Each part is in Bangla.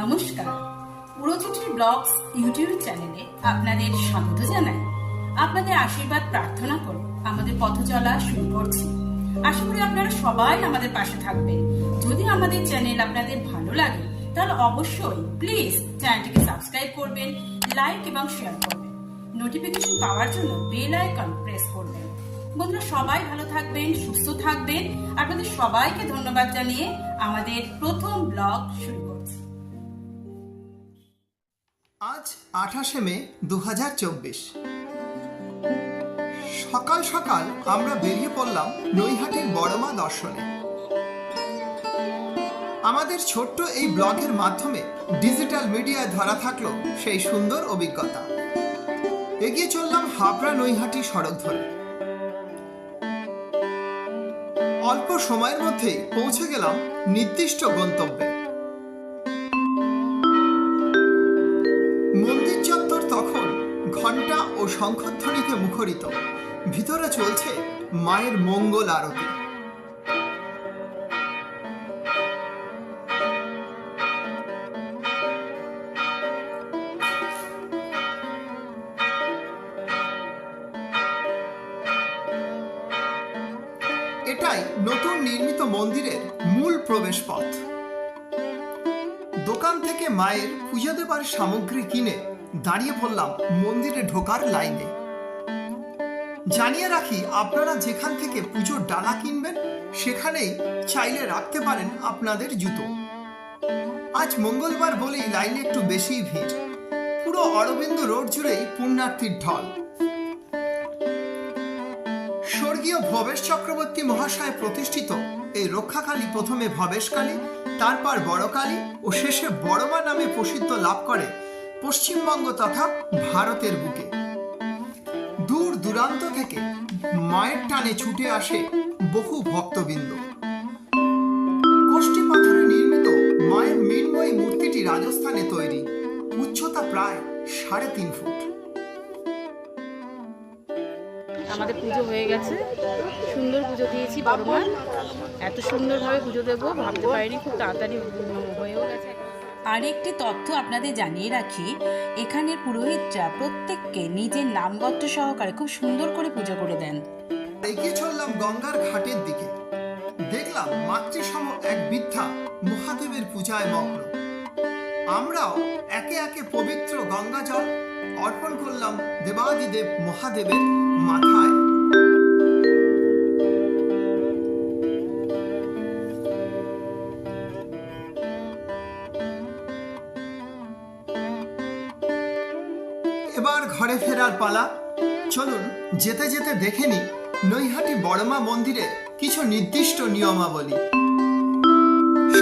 নমস্কার। পুরোচিত্রী ব্লগস ইউটিউব চ্যানেলে আপনাদের স্বাগত জানাই। আপনাদের আশীর্বাদ প্রার্থনা করে আমাদের পথ চলা শুরু করছি। আশা করি আপনারা সবাই আমাদের পাশে থাকবেন। যদি আমাদের চ্যানেল আপনাদের ভালো লাগে, তাহলে অবশ্যই প্লিজ চ্যানেলটিকে সাবস্ক্রাইব করবেন, লাইক এবং শেয়ার করবেন। নোটিফিকেশন পাওয়ার জন্য বেল আইকন প্রেস করবেন। বন্ধুরা, সবাই ভালো থাকবেন, সুস্থ থাকবেন। আপনাদের সবাইকে ধন্যবাদ জানিয়ে আমাদের প্রথম ব্লগ শুরু আজ আঠাশে মে দু সকাল সকাল আমরা বেরিয়ে পড়লাম নৈহাটির বড়মা দর্শনে। আমাদের ছোট্ট এই ব্লগের মাধ্যমে ডিজিটাল মিডিয়ায় ধরা থাকল সেই সুন্দর অভিজ্ঞতা। এগিয়ে চললাম হাবড়া নৈহাটি সড়ক ধরে। অল্প সময়ের মধ্যেই পৌঁছে গেলাম নির্দিষ্ট গন্তব্যে। মন্দির চত্বর তখন ঘণ্টা ও শঙ্খধ্বনিতে মুখরিত। ভিতরে চলছে মায়ের মঙ্গল আরতি। এটাই নতুন নির্মিত মন্দিরের মূল প্রবেশ পথ দোকান থেকে মায়ের পুজো দেবার সামগ্রী কিনে দাঁড়িয়ে পড়লাম মন্দিরে ঢোকার লাইনে। জানিয়ে রাখি, আপনারা যেখান থেকে পুজোর ডালা কিনবেন, সেখানেই চাইলে রাখতে পারেন আপনাদের জুতো। আজ মঙ্গলবার বলেই লাইনে একটু বেশিই ভিড়। পুরো অরবিন্দ রোড জুড়েই পুণ্যার্থীর ঢল। স্বর্গীয় ভবেশ চক্রবর্তী মহাশয় প্রতিষ্ঠিত এই রক্ষাকালী প্রথমে ভবেশকালী তারপর বড়কালী ও শেষে বড়মা নামে প্রসিদ্ধ লাভ করে পশ্চিমবঙ্গ তথা ভারতের বুকে। দূর দূরান্ত থেকে মায়ের টানে ছুটে আসে বহু ভক্তবৃন্দ। কোষ্ঠী পাথরে নির্মিত মায়ের মৃন্ময়ী মূর্তিটি রাজস্থানে তৈরি। উচ্চতা প্রায় সাড়ে তিন ফুট। আমাদের পুজো হয়ে গেছে। সুন্দর পুজো দিয়েছি বড় মার এত সুন্দরভাবে পুজো দেবো ভাবতে পারিনি খুব তাড়াতাড়ি হয়েও গেছে। আর একটি তথ্য আপনাদের জানিয়ে রাখি এখানের পুরোহিতরা প্রত্যেককে নিজের নামগত্র সহকারে খুব সুন্দর করে পুজো করে দেন। এগিয়ে চললাম গঙ্গার ঘাটের দিকে। দেখলাম মাতৃসম এক বৃদ্ধা মহাদেবের পূজায় মগ্ন। আমরাও একে একে পবিত্র গঙ্গা জল অর্পণ করলাম দেবাদিদেব মহাদেবের মাথায়। এবার ঘরে ফেরার পালা। চলুন, যেতে যেতে দেখে নি নৈহাটি বড়মা মন্দিরে কিছু নির্দিষ্ট নিয়মাবলী।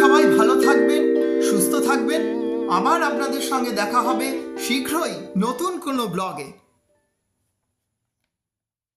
সবাই ভালো থাকবেন, সুস্থ থাকবেন। আবার আপনাদের সঙ্গে দেখা হবে শীঘ্রই নতুন কোনো ব্লগে।